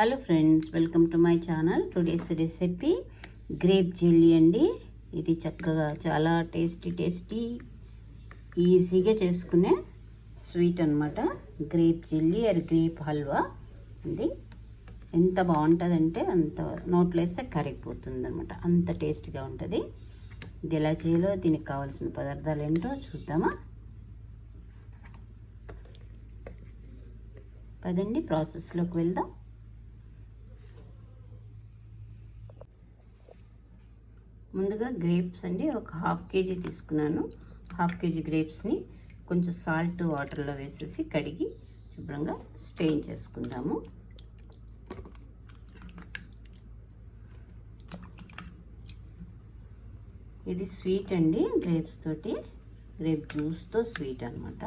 Hello friends welcome to my channel. Today's recipe grape jelly అండి. ఇది చక్కగా చాలా టేస్టీ టేస్టీ ఈజీగా చేసుకునే స్వీట్ అనమాట grape jelly or grape halwa అండి. ఎంత బాగుంటుందంటే అంత నోట్లో వేస్తే కరిగిపోతుంది అనమాట అంత టేస్ట్గా ఉంటుంది. ఇది ఎలా చేయాలో దీనికి కావాల్సిన పదార్థాలు ఏంటో చూద్దామా? పదండి ప్రాసెస్లోకి వెళ్దాం. ముందుగా గ్రేప్స్ అండి ఒక హాఫ్ కేజీ తీసుకున్నాను. హాఫ్ కేజీ గ్రేప్స్ని కొంచెం సాల్ట్ వాటర్లో వేసేసి కడిగి శుభ్రంగా స్టెయిన్ చేసుకుందాము. ఇది స్వీట్ అండి గ్రేప్స్ తోటి గ్రేప్ జ్యూస్తో స్వీట్ అనమాట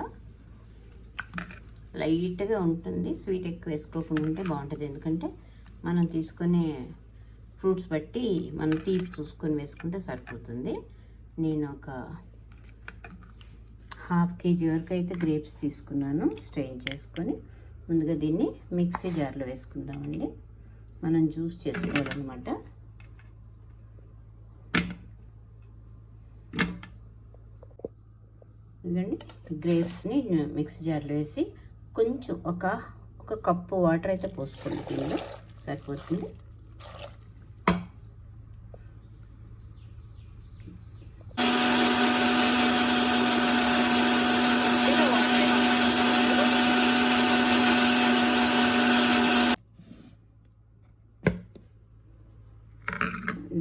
లైట్గా ఉంటుంది స్వీట్ ఎక్కువ వేసుకోకుండా ఉంటే బాగుంటుంది. ఎందుకంటే మనం తీసుకునే ఫ్రూట్స్ బట్టి మనం తీపి చూసుకొని వేసుకుంటే సరిపోతుంది. నేను ఒక హాఫ్ కేజీ వరకు అయితే గ్రేప్స్ తీసుకున్నాను. స్ట్రెయిన్ చేసుకొని ముందుగా దీన్ని మిక్సీ జార్లో వేసుకుందామండి. మనం జ్యూస్ చేసుకోవాలన్నమాట. ఇదండి గ్రేప్స్ని మిక్సీ జార్లో వేసి కొంచెం ఒక ఒక కప్పు వాటర్ అయితే పోసుకోండి సరిపోతుంది.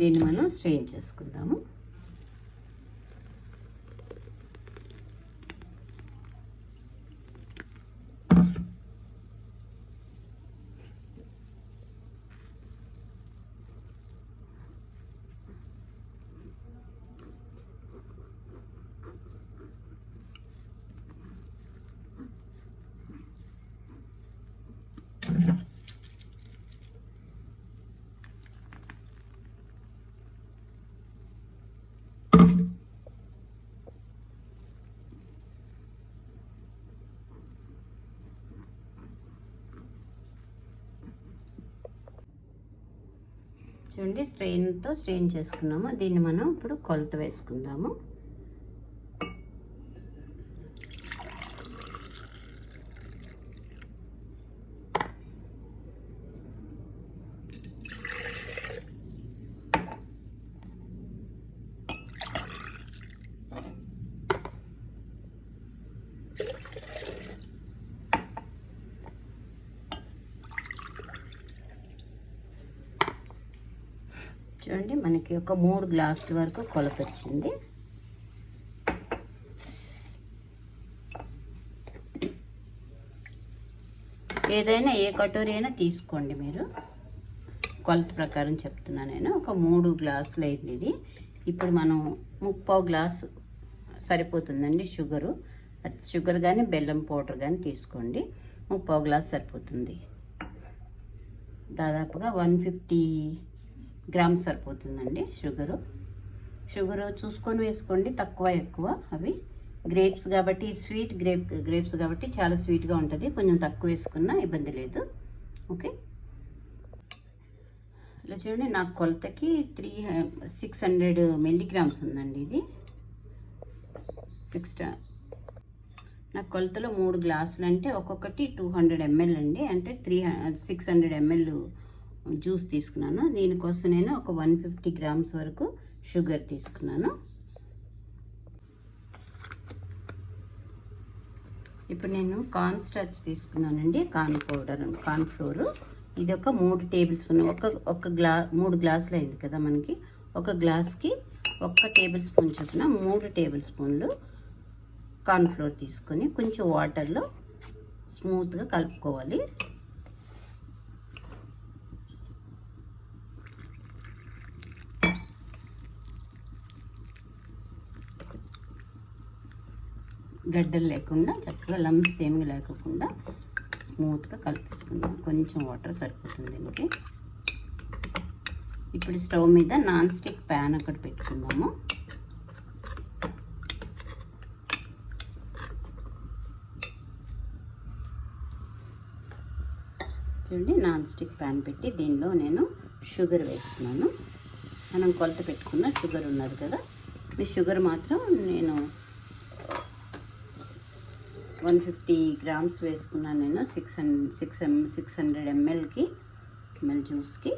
దీన్ని మనం స్ట్రెయిన్ చేసుకుందాము. చూడండి స్ట్రెయిన్తో స్ట్రెయిన్ చేసుకున్నాము. దీన్ని మనం ఇప్పుడు కొలత వేసుకుందాము. చూడండి మనకి ఒక మూడు గ్లాసుల వరకు కొలత వచ్చింది. ఏదైనా ఏ కటోరీ అయినా తీసుకోండి మీరు. కొలత ప్రకారం చెప్తున్నా నేను. ఒక మూడు గ్లాసులు అయింది ఇది. ఇప్పుడు మనం ముప్పావు గ్లాసు సరిపోతుందండి షుగరు. షుగర్ కానీ బెల్లం పౌడర్ కానీ తీసుకోండి. ముప్పావు గ్లాస్ సరిపోతుంది. దాదాపుగా వన్ ఫిఫ్టీ గ్రామ్స్ సరిపోతుందండి షుగరు. షుగరు చూసుకొని వేసుకోండి తక్కువ ఎక్కువ. అవి గ్రేప్స్ కాబట్టి స్వీట్ గ్రేప్ గ్రేప్స్ కాబట్టి చాలా స్వీట్గా ఉంటుంది. కొంచెం తక్కువ వేసుకున్నా ఇబ్బంది లేదు. ఓకే? ఇలా చూడండి నాకు కొలతకి త్రీ సిక్స్ హండ్రెడ్ మిల్లీగ్రామ్స్ ఉందండి ఇది. సిక్స్ నాకు కొలతలో మూడు గ్లాసులు అంటే ఒక్కొక్కటి టూ హండ్రెడ్ ఎంఎల్ అండి. అంటే three six hundred M L juice తీసుకున్నాను. దీనికోసం నేను ఒక వన్ ఫిఫ్టీ గ్రామ్స్ వరకు షుగర్ తీసుకున్నాను. ఇప్పుడు నేను కార్న్ స్టార్చ్ తీసుకున్నానండి. Corn powder corn flour. ఇది ఒక మూడు టేబుల్ స్పూన్ ఒక ఒక గ్లా మూడు గ్లాసులు అయింది కదా మనకి. ఒక గ్లాస్కి ఒక్క టేబుల్ స్పూన్ చొప్పున మూడు టేబుల్ స్పూన్లు కార్న్ ఫ్లోర్ తీసుకొని కొంచెం వాటర్లో స్మూత్గా కలుపుకోవాలి. గడ్డలు లేకుండా చక్కగా లమ్స్ ఏమి లేకుండా స్మూత్గా కలిపేసుకుందాం. కొంచెం వాటర్ సరిపోతుంది దీనికి. ఇప్పుడు స్టవ్ మీద నాన్ స్టిక్ ప్యాన్ అక్కడ పెట్టుకుందాము. చూడండి నాన్ స్టిక్ ప్యాన్ పెట్టి దీనిలో నేను షుగర్ వేస్తున్నాను. మనం కొలత పెట్టుకున్న షుగర్ ఉన్నది కదా మీ షుగర్ మాత్రం నేను వన్ ఫిఫ్టీ గ్రామ్స్ వేసుకున్నాను నేను. Six hundred six M six hundred ఎంఎల్కి ML జ్యూస్కి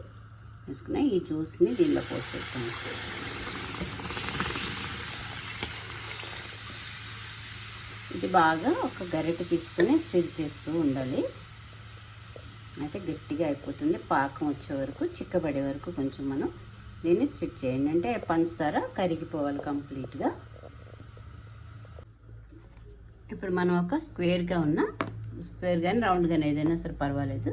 వేసుకున్నా. ఈ జ్యూస్ని దీనిలో పోసేస్తాను. ఇది బాగా ఒక గరిటె తీసుకొని స్టిర్ చేస్తూ ఉండాలి. అయితే గట్టిగా అయిపోతుంది. పాకం వచ్చే వరకు చిక్కబడే వరకు కొంచెం మనం దీన్ని స్టిచ్ చేయండి. అంటే పంచదార కరిగిపోవాలి కంప్లీట్గా. ఇప్పుడు మనం ఒక స్క్వేర్గా ఉన్న స్క్వేర్ కానీ రౌండ్ కానీ ఏదైనా సరే పర్వాలేదు.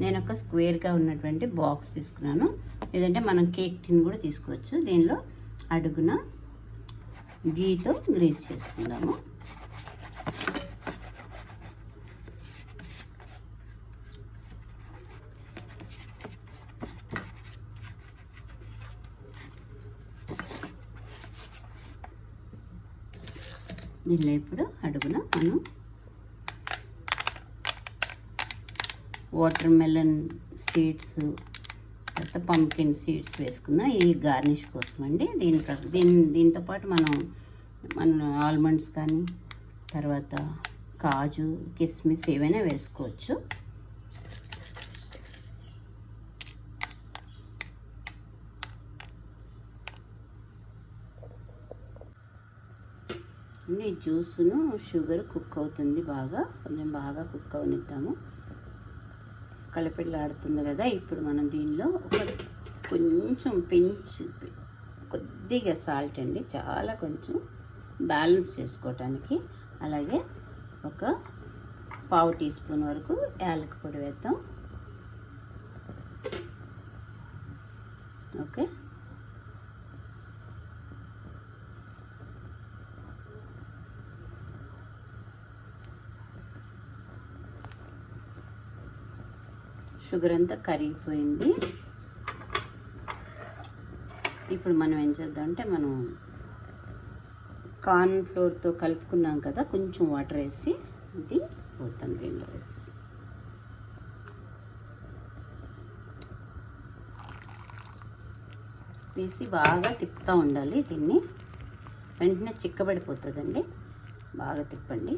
నేను ఒక స్క్వేర్గా ఉన్నటువంటి బాక్స్ తీసుకున్నాను. లేదంటే మనం కేక్ టిన్ కూడా తీసుకోవచ్చు. దీనిలో అడుగున గీతో గ్రీస్ చేసుకుందాము. దీనిలో ఇప్పుడు అడుగున మనం వాటర్ మెలన్ సీడ్స్ తర్వాత పంకిన్ సీడ్స్ వేసుకున్న ఈ గార్నిష్ కోసం అండి. దీని దీని దీంతో పాటు మనం మన ఆల్మండ్స్ కానీ తర్వాత కాజు కిస్మిస్ ఏవైనా వేసుకోవచ్చు. ఈ జ్యూస్ను షుగర్ కుక్ అవుతుంది బాగా. కొంచెం బాగా కుక్ అవనిద్దాము. కలపెళ్ళాడుతుంది కదా ఇప్పుడు మనం దీనిలో ఒక కొంచెం పెంచి కొద్దిగా సాల్ట్ అండి చాలా కొంచెం బ్యాలెన్స్ చేసుకోవటానికి అలాగే ఒక పావు టీ స్పూన్ వరకు యాలక పొడి వేద్దాం ఓకే షుగర్ అంతా కరిగిపోయింది. ఇప్పుడు మనం ఏం చేద్దాం అంటే మనం కార్న్ ఫ్లోర్తో కలుపుకున్నాం కదా కొంచెం వాటర్ వేసి ఇది పోతాం దీనిలో వేసి. వేసి బాగా తిప్పుతూ ఉండాలి దీన్ని. వెంటనే చిక్కబడిపోతుందండి. బాగా తిప్పండి.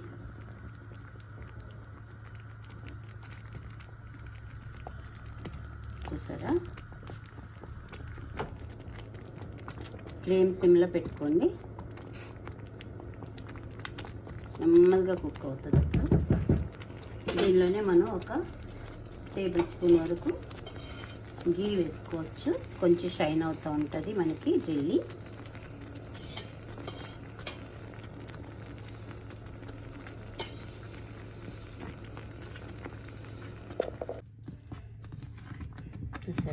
చూసారా? ఫ్లేమ్ సిమ్లో పెట్టుకోండి. నెమ్మదిగా కుక్ అవుతుంది అప్పుడు దీనిలోనే మనం ఒక టేబుల్ స్పూన్ వరకు గీ వేసుకోవచ్చు. కొంచెం షైన్ అవుతూ ఉంటుంది మనకి జెల్లీ.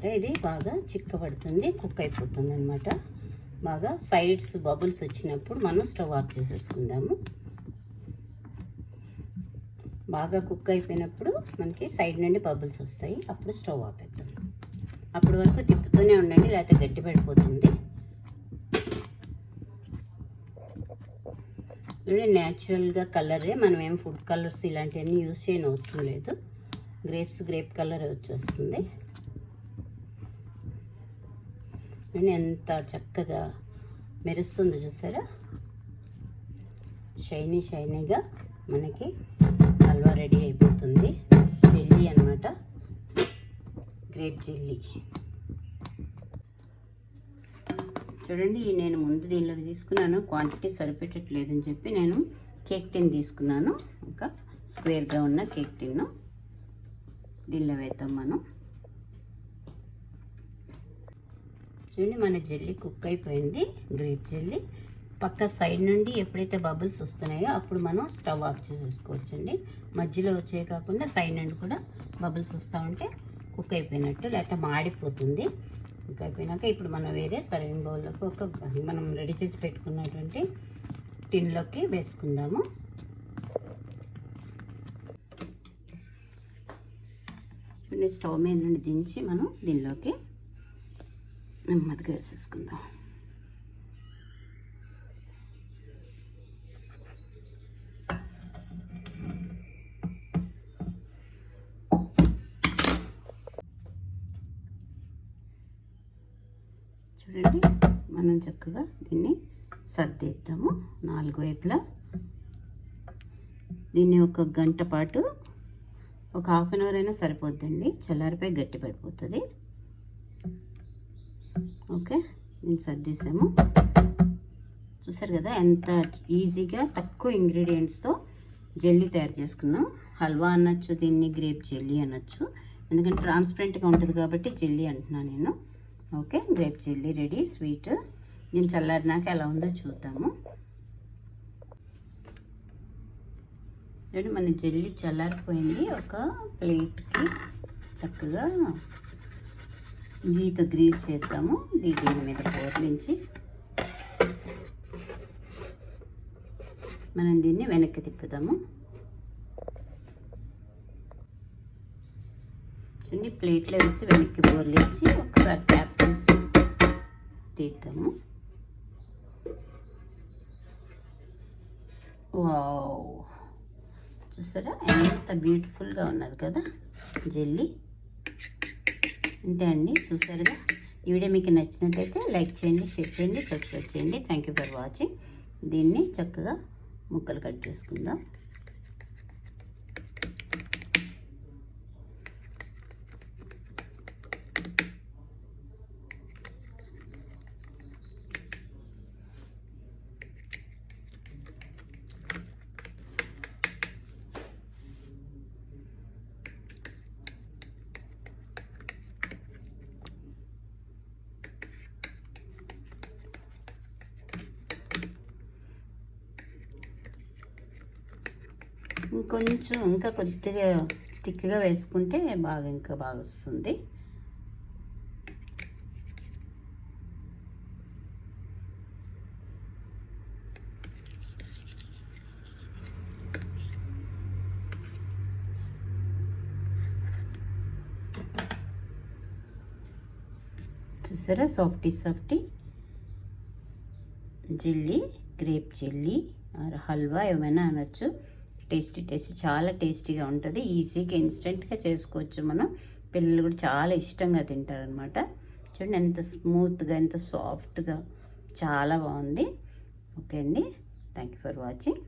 చూసారా ఇది బాగా చిక్కబడుతుంది కుక్ అయిపోతుంది అనమాట బాగా సైడ్స్ బబుల్స్ వచ్చినప్పుడు మనం స్టవ్ ఆఫ్ చేసేసుకుందాము. బాగా కుక్ అయిపోయినప్పుడు మనకి సైడ్ నుండి బబుల్స్ వస్తాయి అప్పుడు స్టవ్ ఆపేద్దాం అప్పటి వరకు తిప్పుతూనే ఉండండి లేకపోతే గట్టి పడిపోతుంది. ఇది న్యాచురల్గా కలరే మనం ఏం ఫుడ్ కలర్స్ ఇలాంటివన్నీ యూజ్ చేయని అవసరం లేదు. గ్రేప్స్ గ్రేప్ కలర్ వచ్చేస్తుంది. అని ఎంత చక్కగా మెరుస్తుందో చూసారా? షైనీ షైనీగా మనకి హల్వా రెడీ అయిపోతుంది. జెల్లీ అన్నమాట. గ్రేప్ జెల్లీ చూడండి నేను ముందు దీనిలో తీసుకున్నాను. క్వాంటిటీ సరిపెట్టట్లేదని చెప్పి నేను కేక్ టిన్ తీసుకున్నాను. ఒక స్క్వేర్గా ఉన్న కేక్ టిన్ను దీనిలో వేద్దాం మనం. చూడండి మన జెల్లీ కుక్ అయిపోయింది. Grape jelly. పక్క సైడ్ నుండి ఎప్పుడైతే బబుల్స్ వస్తున్నాయో అప్పుడు మనం స్టవ్ ఆఫ్ చేసేసుకోవచ్చండి. మధ్యలో వచ్చే కాకుండా సైడ్ నుండి కూడా బబుల్స్ వస్తూ ఉంటే కుక్ అయిపోయినట్టు లేకపోతే మాడిపోతుంది. కుక్ అయిపోయినాక ఇప్పుడు మనం వేరే సర్వింగ్ బౌల్లోకి ఒక మనం రెడీ చేసి పెట్టుకున్నటువంటి టిన్లోకి వేసుకుందాము. స్టవ్ మీద నుండి దించి మనం దీనిలోకి నెమ్మదిగా వేసేసుకుందాం. చూడండి మనం చక్కగా దీన్ని సర్దేద్దాము నాలుగు వైపులా. దీన్ని ఒక గంట పాటు ఒక హాఫ్ అన్ అవర్ అయినా సరిపోద్దండి. చల్లారిపై గట్టి పడిపోతుంది. ఓకే నేను సర్దేశాము. చూసారు కదా ఎంత ఈజీగా తక్కువ ఇంగ్రీడియంట్స్తో జెల్లీ తయారు చేసుకున్నాం. హల్వా అనొచ్చు దీన్ని గ్రేప్ జెల్లీ అనొచ్చు. ఎందుకంటే ట్రాన్స్పరెంట్గా ఉంటుంది కాబట్టి జెల్లీ అంటున్నాను నేను. Okay grape jelly ready sweet. దీన్ని చల్లారినాక ఎలా ఉందో చూద్దాము. మన జెల్లీ చల్లారిపోయింది. ఒక ప్లేట్కి చక్కగా గీత గ్రీస్ చేద్దాము. దీని మీద పోర్లించి మనం దీన్ని వెనక్కి తిప్పుదాము. చూడండి ప్లేట్లో వేసి వెనక్కి బోర్లించి ఒకసారి ట్యాప్ చేసి తీద్దాము. వావ్! చూసారా? ఎంత బ్యూటిఫుల్గా ఉన్నది కదా జెల్లీ. అంతే అండి. చూసారుగా? ఈ వీడియో మీకు నచ్చినట్టయితే లైక్ చేయండి షేర్ చేయండి సబ్స్క్రైబ్ చేయండి. థ్యాంక్ యూ ఫర్ వాచింగ్ దీన్ని చక్కగా ముక్కలు కట్ చేసుకుందాం. ఇంకొంచెం ఇంకా కొద్దిగా థిక్గా వేసుకుంటే బాగా ఇంకా బాగా వస్తుంది. చూసారా? Softy softy jelly grape jelly halwa ఏమైనా అనొచ్చు. టేస్టీ టేస్టీ చాలా టేస్టీగా ఉంటుంది. ఈజీగా ఇన్స్టెంట్గా చేసుకోవచ్చు మనం. పిల్లలు కూడా చాలా ఇష్టంగా తింటారనమాట. చూడండి ఎంత స్మూత్గా ఎంత సాఫ్ట్గా చాలా బాగుంది. ఓకే అండి. Thank you for watching.